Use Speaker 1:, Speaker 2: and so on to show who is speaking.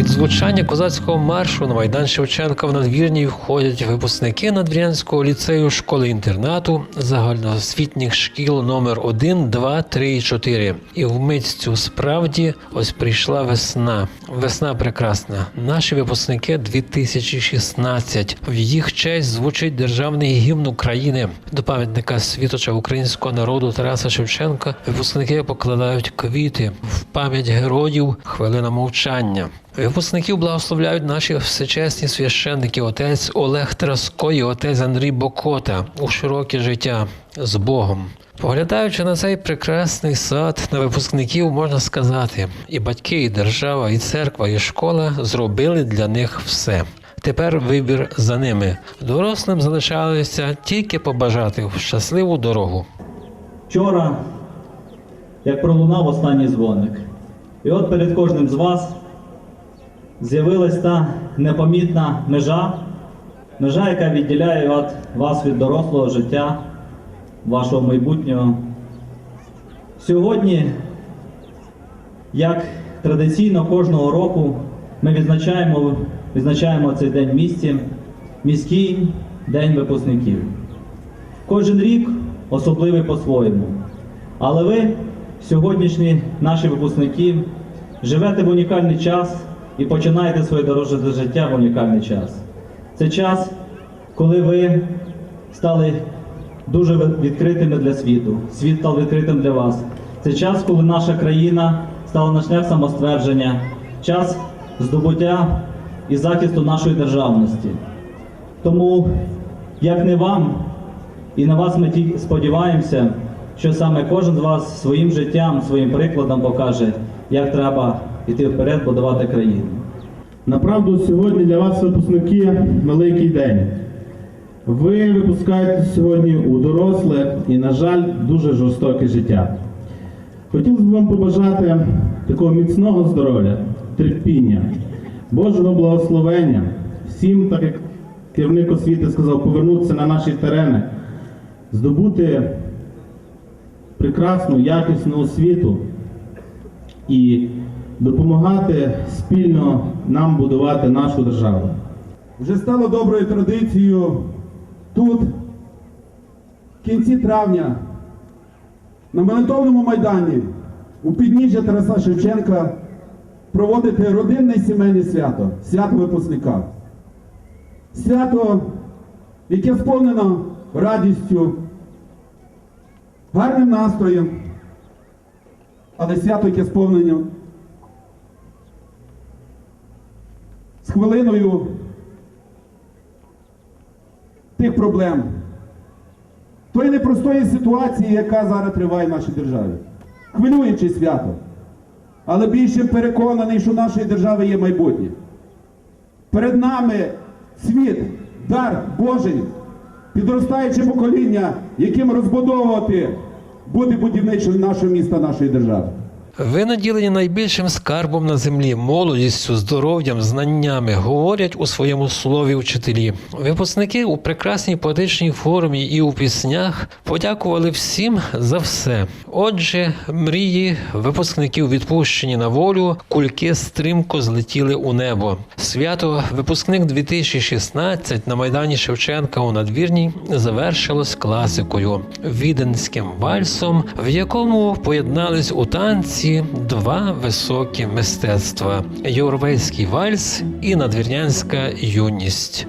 Speaker 1: Під звучання козацького маршу на майдан Шевченка в надвірній входять випускники надвірнянського ліцею школи-інтернату загальноосвітніх шкіл номер 1, 2, 3 і 4. І вмить цю справді ось прийшла весна. Весна прекрасна. Наші випускники 2016. В їх честь звучить державний гімн України. До пам'ятника світоча українського народу Тараса Шевченка випускники покладають квіти в пам'ять героїв. Хвилина мовчання. Випускників благословляють наші всечесні священники, отець Олег Траско і отець Андрій Бокота у широке життя з Богом. Поглядаючи на цей прекрасний сад, на випускників можна сказати, і батьки, і держава, і церква, і школа зробили для них все. Тепер вибір за ними. Дорослим залишалося тільки побажати в щасливу дорогу.
Speaker 2: Вчора, як пролунав останній дзвоник, і от перед кожним з вас з'явилась та непомітна межа, межа, яка відділяє вас від дорослого життя, вашого майбутнього. Сьогодні, як традиційно кожного року, ми відзначаємо, відзначаємо цей день в місті, міський день випускників. Кожен рік особливий по-своєму. Але ви, сьогоднішні наші випускники, живете в унікальний час і починаєте своє дорожче життя в унікальний час. Це час, коли ви стали дуже відкритими для світу. Світ став відкритим для вас. Це час, коли наша країна стала на шлях самоствердження, час здобуття і захисту нашої державності. Тому, як не вам, і на вас ми сподіваємося, що саме кожен з вас своїм життям, своїм прикладом покаже, як треба йти вперед, будувати країну.
Speaker 3: Направду, сьогодні для вас, випускники, великий день. Ви випускаєтесь сьогодні у доросле і, на жаль, дуже жорстоке життя. Хотілося б вам побажати такого міцного здоров'я, терпіння, Божого благословення, всім, так як керівник освіти сказав, повернутися на наші терени, здобути прекрасну, якісну освіту і допомагати спільно нам будувати нашу державу.
Speaker 4: Вже стало доброю традицією тут, в кінці травня, на молитовному майдані у підніжжя Тараса Шевченка проводити родинне і сімейне свято, свято випускника. Свято, яке сповнено радістю, гарним настроєм, але свято, яке сповнено хвилиною тих проблем, тої непростої ситуації, яка зараз триває в нашій державі. Хвилююче свято. Але більше переконаний, що в нашої держави є майбутнє. Перед нами світ, дар Божий, підростаюче покоління, яким розбудовувати бути будівничим нашого міста, нашої держави.
Speaker 1: Ви наділені найбільшим скарбом на землі, молодістю, здоров'ям, знаннями, говорять у своєму слові вчителі. Випускники у прекрасній поетичній формі і у піснях подякували всім за все. Отже, мрії випускників відпущені на волю, кульки стрімко злетіли у небо. Свято випускник 2016 на майдані Шевченка у надвірній завершилось класикою віденським вальсом, в якому поєднались у танці два високі мистецтва: європейський вальс і надвірнянська юність.